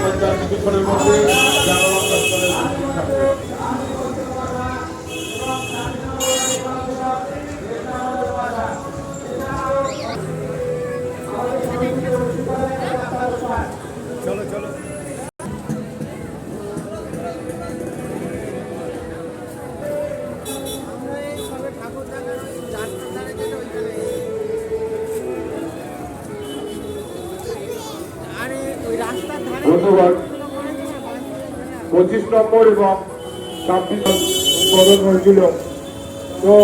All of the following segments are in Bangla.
আর কিছুক্ষণের মধ্যে জানালাম দপ্তরে উপস্থিত থাকবে। ধন্যবাদ। পঁচিশ নম্বর এবং ছাব্বিশ উদ্বোধন হয়েছিল। তো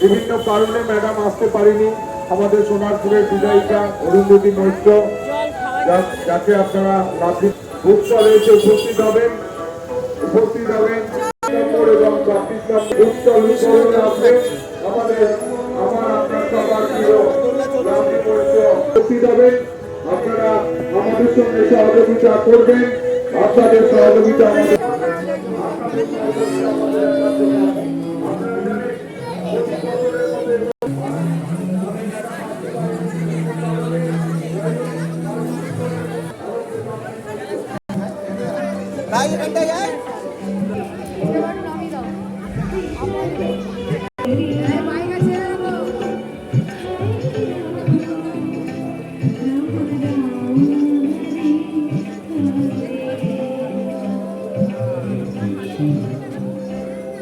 বিভিন্ন কারণে ম্যাডাম আসতে পারেনি। আমাদের সোনারপুরের বিধায়িকা অরুন্ধতী মৈত্র যাকে আপনারা রাত্রি বুক এসে উপস্থিত হবেন। উপস্থিত হবেন। আমাদের আমার আপনার সবার প্রিয় রাত্রি মৈত্র। উপস্থিত হবেন। আমাদের সঙ্গে সহযোগিতা করবেন। আপনাদের সহযোগিতা আমাদের ভাই এখানটা যায়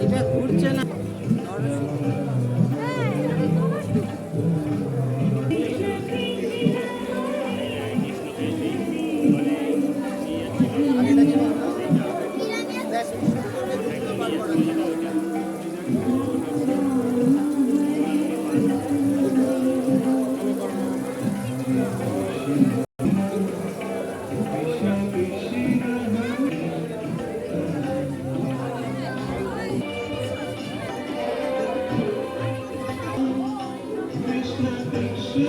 এটা ঘুরছে না